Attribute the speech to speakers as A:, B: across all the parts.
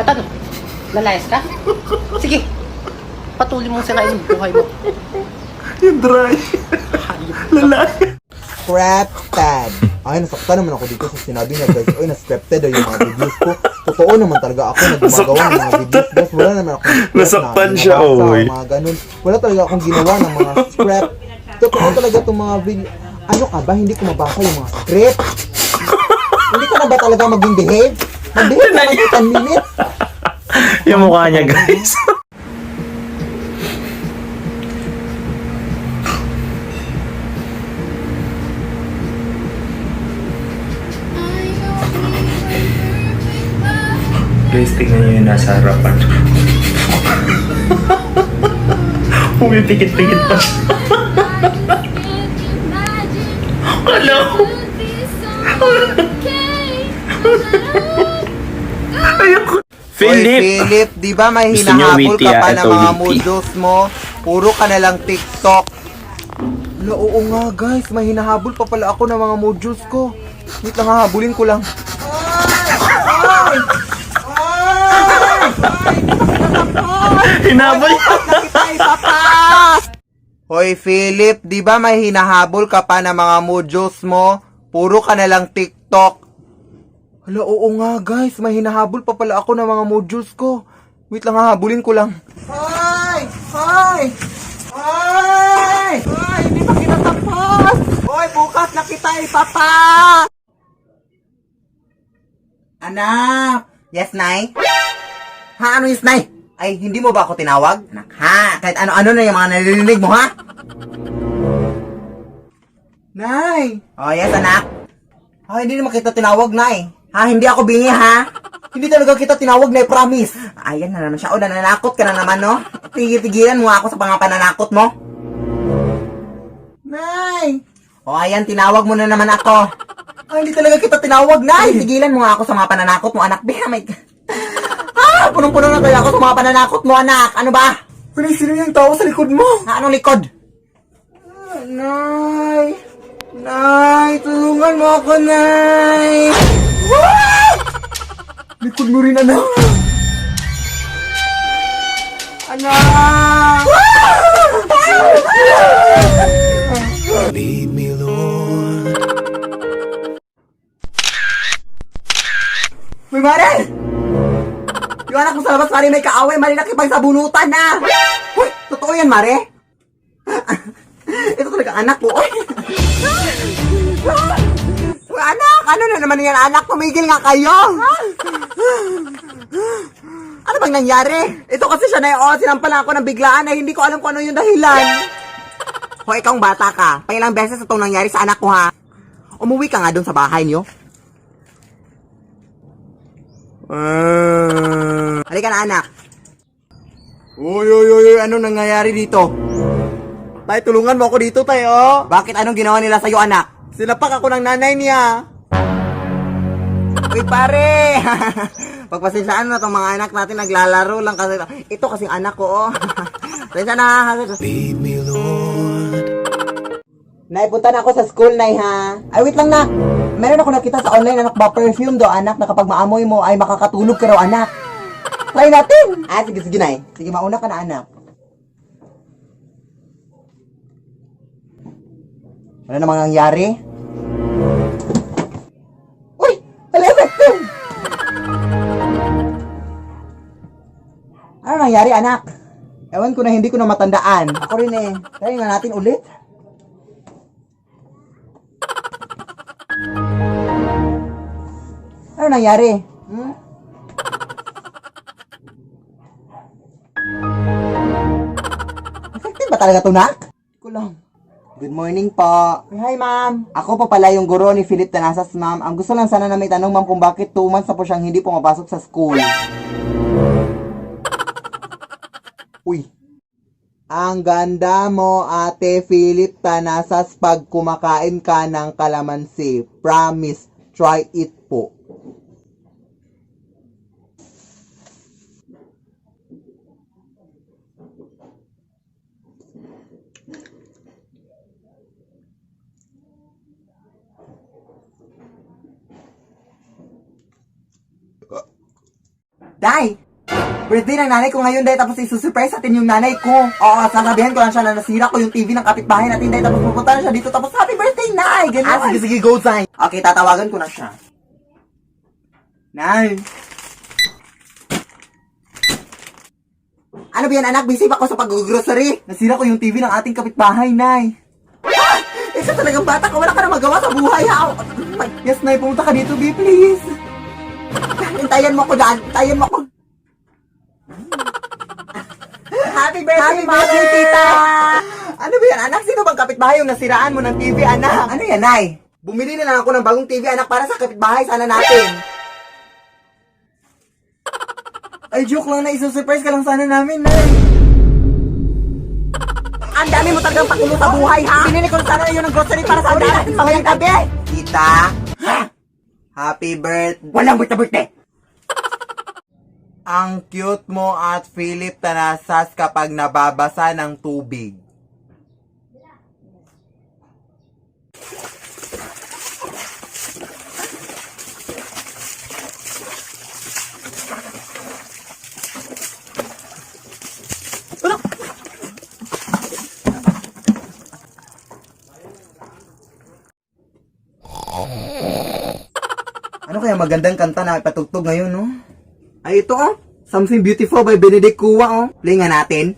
A: At ano? Lalayas ka? Sige. Patuloy mong sirain yung buhay mo.
B: Yung dry. Lalaki.
C: Scripted. Ay, nasaktan naman ako dito sa sinabi niya, guys. Oy, na-scripted daw yung mga videos ko. Totoo naman talaga ako na gumagawa ng mga videos, guys. Wala naman ako
B: Nasaktan siya, oy.
C: Mga ganun. Wala talaga akong ginawa ng mga script. Totoo talaga itong mga video. Ano ka ba? Hindi ko mabasa yung mga script. Hindi ka na ba talaga maging behave? Mag-behave ka mag 10 minutes.
B: Yung mukha niya, guys. Guys, tingnan niyo yung nasa harapan. Pumipikit-pikit pa siya. Hello? Ayoko. Philip!
C: Oy, Philip, di ba may
B: Gusto niyo
C: hinahabol
B: witty,
C: ka
B: ah?
C: pa ng
B: Ito,
C: mga
B: witty.
C: moodles mo? Puro ka na lang TikTok. Ala, oo nga guys, may hinahabol pa pala ako ng mga modules ko. Wait lang, hahabulin ko lang.
B: Hinabol!
C: Hoy Philip, di ba may hinahabol ka pa ng mga modules mo? Puro ka na lang TikTok. Hala, oo nga guys, may hinahabol pa pala ako ng mga modules ko. Wait lang, hahabulin ko lang. Hoy! Hoy! Hoy! Hoy, hindi pa kinatapos! Hoy, bukas na kita ipapas! Anak! Yes, Nay? Ha, ano yes, Nay? Ay, hindi mo ba ako tinawag? Anak, ha? Kahit ano-ano na yung mga naririnig mo, ha? Nay! Oh, yes, anak? Ah, hindi naman kita tinawag, Nay. Ha, hindi ako bingi, ha? Hindi talaga kita tinawag, Nay, promise. Ayan na naman siya. O, nananakot ka na naman, no? Tigil-tigilan mo ako sa mga pananakot mo. Nay! O, ayan, tinawag mo na naman ako. Ay, hindi talaga kita tinawag, Nay. Tigilan mo nga ako sa mga pananakot mo, anak. Biha, may... Ah, punong-puno na kaya ako sa mga pananakot mo, anak. Ano ba? Ano sino yung tao sa likod mo? Ha, anong likod? Nay! Nay! Tulungan mo ako, Nay! Likod mo rin, anak! Anak!
B: Lead me, Lord.
C: Uy, Mare! Yung anak mo sa labas, Mare, may kaaway. Mare, nakipagsabunutan na! Uy, totoo yan, Mare? Ito talaga anak ko. Ano na naman yan, anak? Tumigil nga kayo! Ano bang nangyari? Ito kasi siya na yung oh, sinampalan ako ng biglaan ay hindi ko alam kung ano yung dahilan. Hoy, ikaw ang bata ka. Pangilang beses itong nangyari sa anak ko, ha? Umuwi ka nga doon sa bahay niyo. Ah. Halika na, anak. Uy, uy, uy, uy, ano nangyayari dito? Tay, tulungan mo ako dito, tay, oh. Bakit anong ginawa nila sa'yo, anak? Sinapak ako ng nanay niya. Uy, pare! Pagpasensyaan na itong mga anak natin, naglalaro lang kasi. Ito kasing anak ko, oh. Pasensya na.
B: Lead me, Lord.
C: Nay, punta na ako sa school, Nay, ha? Ay, wait lang, na. Meron ako nakita sa online, anak, ba perfume do, anak, na kapag maamoy mo, ay makakatulog ka raw, anak. Try natin! Ah, sige, sige, Nay. Sige, mauna ka na, anak. Ano namang nangyari? Nangyari, anak? Ewan ko na hindi ko na matandaan. Ako rin eh. Try nga natin ulit. Ano nangyari? Hmm? Effective ba talaga to, nak? Ko lang. Good morning po. Hi, ma'am. Ako po pala yung guro ni Philip Tanasas, ma'am. Ang gusto lang sana na may tanong, ma'am, kung bakit 2 months na po siyang hindi pumapasok sa school. Ang ganda mo, ate Philip Tanasas, pag kumakain ka ng kalamansi. Promise, try it po. Day! Birthday ng nanay ko ngayon, Day, tapos isusurprise natin yung nanay ko. Oo, sasabihan ko lang siya na nasira ko yung TV ng kapitbahay natin, Day, tapos pupunta na siya dito, tapos happy birthday, Nay! Ganun. Ah, sige, sige, go, Zay. Okay, tatawagan ko na siya. Nay! Ano ba yan, anak? Busy pa ako sa pag-grocery. Nasira ko yung TV ng ating kapitbahay, Nay. Ah! Ikaw talagang bata ka, wala ka na magawa sa buhay, ha? Yes, Nay, pumunta ka dito, B, please. Hintayan mo ko daan, hintayan mo ko. Happy birthday, Happy birthday, tita! Ano ba yan, anak? Sino bang kapitbahay yung nasiraan mo ng TV, anak? Ano yan, Nay? Bumili na lang ako ng bagong TV, anak, para sa kapitbahay sana natin. Ay, joke lang na isusurprise ka lang sana namin, Nay. Ang dami mo talagang pakulo sa buhay, ha? Binili ko na sana yun ng grocery para sa natin mamayang gabi. Tita? Happy birthday. Walang birthday. Ang cute mo at Philip Tanasas kapag nababasa ng tubig. Ano kaya magandang kanta na ipatugtog ngayon, no? Ay, ito, oh. Something Beautiful by Benedict Cuwa, oh. Play nga natin.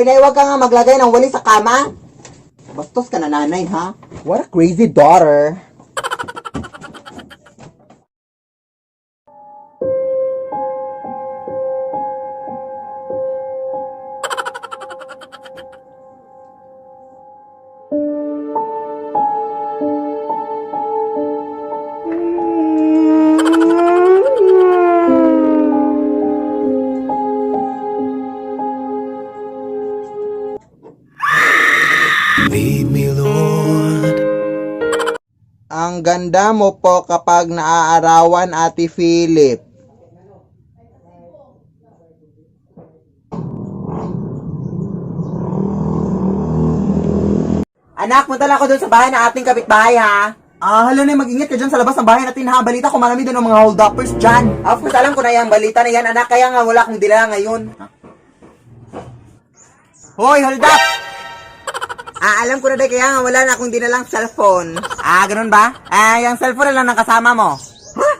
C: Hoy, huwag ka nga maglagay ng wali sa kama. Bastos ka na nanay, ha? What a crazy daughter.
B: Lead me, Lord.
C: Ang ganda mo po kapag naaarawan, Ate Philip. Anak, punta lang ako dun sa bahay ng ating kapitbahay, ha? Ah, hala na, mag-ingat ka dyan sa labas ng bahay natin ha. Balita ko marami doon ng mga hold-uppers dyan. Of course, alam ko na yung balita na yan, anak. Kaya nga wala akong dila ngayon. Hoy, hold up! Ah, alam ko na dahil kaya nga wala na akong dinalang cellphone. Ah, ganun ba? Ah, yung cellphone na lang ng kasama mo. Ha?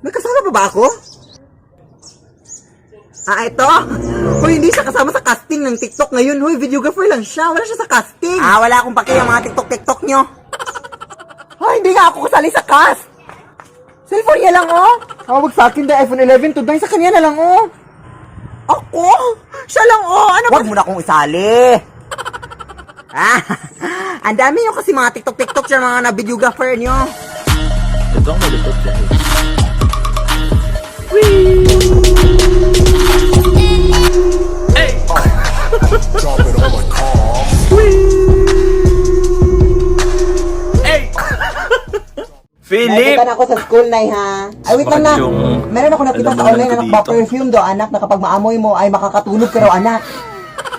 C: May kasama pa ba ako? Ah, ito? Hoy, hindi siya kasama sa casting ng TikTok ngayon. Hoy, videographer lang siya. Wala siya sa casting. Ah, wala akong paki yung mga TikTok-TikTok nyo. Hoy, hindi nga ako kasali sa cast. Cellphone niya lang, oh. Tawag sa akin dahil iPhone 11 to dahil sa kanya na lang, oh. Ako? Siya lang, oh. Ano Huwag mo na akong isali. Ah, ang dami nyo kasi mga TikTok-TikTok siya mga na-videographer nyo.
D: Ito ang malupit dahil. Philip!
C: Nakita na ako sa school na ha. Ay, wait lang na.
D: Bakit yung-
C: Meron ako nakita sa online
D: ko
C: na
D: dito?
C: nagpa-perfume do, anak, na kapag maamoy mo ay makakatulog ka raw, anak.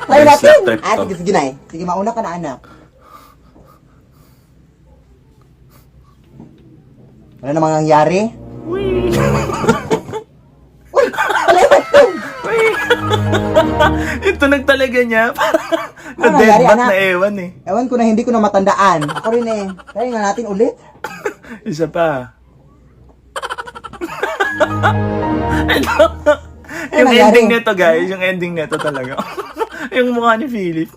D: Ay,
C: natin. Ah, sige, sige na eh. Sige, mauna ka na, anak. Ano namang nangyari? Uy! Uy! Palabat ko!
D: Ito nagtalaga niya. na
C: Ano
D: dead
C: nangyari,
D: bat
C: anak?
D: na ewan eh.
C: Ewan ko na hindi ko na matandaan. Ako rin eh. Try nga natin ulit.
D: Isa pa.
C: Ano
D: yung ending nito guys, yung ending nito talaga. Yung mukha ni Philip.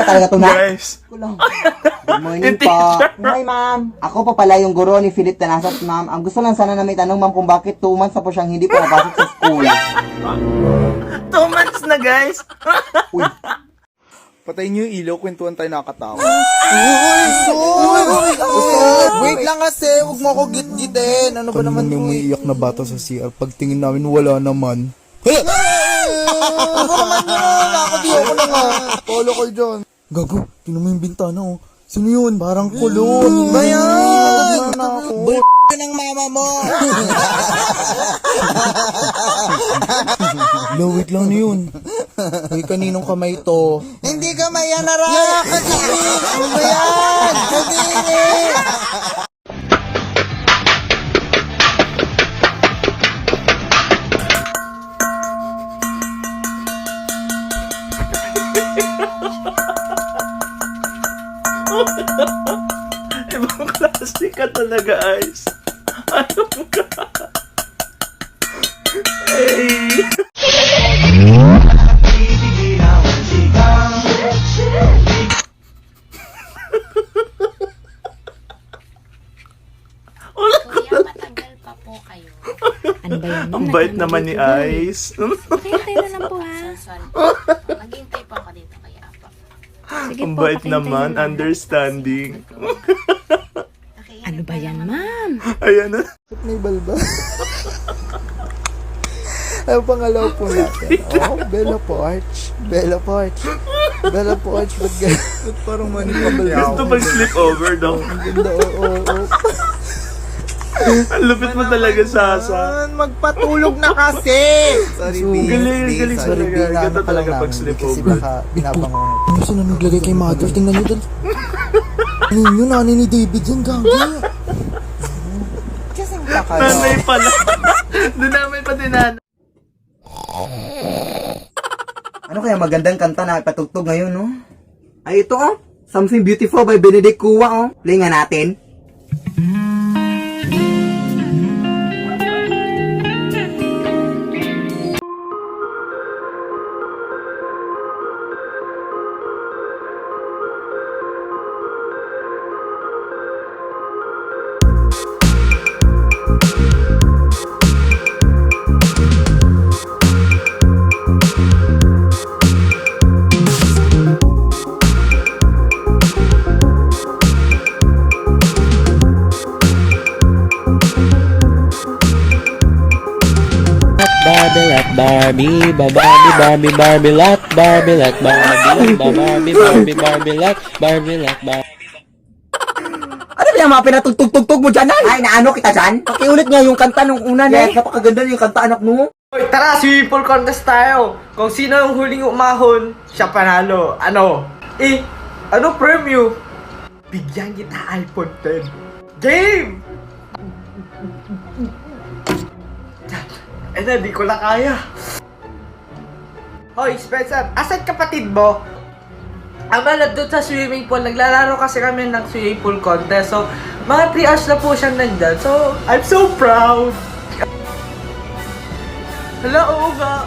C: Talaga ito na?
D: Guys.
C: Kulang. Good morning
D: Yung
C: po.
D: teacher.
C: Hi, ma'am. Ako pa pala yung guro ni Philip Tanasat, ma'am. Ang gusto lang sana na may tanong, ma'am, kung bakit two months na po siyang hindi pumapasok sa school.
D: Two months na guys.
C: Uy.
E: Patayin niyo yung ilaw, kwentuhan tayo nakakatawa.
F: Wait lang kasi, huwag mo ako git-gitin. Ano ba naman
E: yung may iyak na bata sa CR? Pagtingin namin, wala naman.
F: Ano naman yun? Ako di ako na nga.
E: Polo kayo dyan. Gago, tingnan mo yung bintana, oh. Sino yun? Parang kulon.
F: Ba yan?
E: Ako.
F: Bull ng mama mo.
E: Hello, wait lang na yun. Ay, kaninong kamay to?
F: Hindi ka mayanara. Ano ba yan? Kadiri.
D: Klase ka talaga, Ice. Ano ka? Hey!
G: Kuya, matagal pa po kayo.
H: Ano ba?
D: Ang bait naman ni Ice.
H: Hintay na lang po ha.
G: Sorry po. Naghintay po ako dito kaya po.
H: Sige
D: Ang
H: po,
D: bait naman,
H: na lang.
D: understanding.
H: Ano ba yan, ma'am?
D: Ayan na.
E: May balba. Ang pangalaw po natin. Oh, Bella Porch. Bella Porch. Bella Porch. Ba't ganyan? Ba't parang manikabal
D: Gusto pag slip over daw.
E: Ang ganda, oo, oo, oo.
D: Ang lupit mo talaga, Sasa.
F: Magpatulog na kasi.
E: Sorry, So, B.
D: galing, galing
E: sorry. B,
D: Ganda talaga pag slip
E: Kasi
D: over.
E: baka binabango. Ano sila naglagay kay mother? Tingnan nyo doon. Ano yun? Nanay ni David yan, gagi.
C: Kasing kayo.
D: Nanay pala. Doon namin pati nanay.
C: Ano kaya magandang kanta na patugtog ngayon, no? Ay, ito, oh. Something Beautiful by Benedict Kua, oh. Play nga natin.
I: Barbie like Barbie, ba Barbie, Barbie, Barbie like Barbie like Barbie, ba Barbie, Barbie, Barbie like Barbie like Barbie.
C: Ano ba yung mga pinatugtog-tugtog mo dyan, ay? Ay, naano kita dyan? Pakiulit nga yung kanta nung una, Yes, napakaganda yung kanta, anak mo.
J: Hoy, tara, swimming contest tayo. Kung sino yung huling umahon, siya panalo. Ano? Eh, ano premyo? bigyan kita iPhone 10. Game! Eh na, di ko na kaya. Hoy, Spencer, asan kapatid mo? Ama, nandun sa swimming pool. Naglalaro kasi kami ng swimming pool contest. So, mga 3 hours na po siyang nandyan. So, I'm so proud! Hala, oo nga.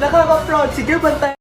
J: Nakaka-proud. Sige, bantay.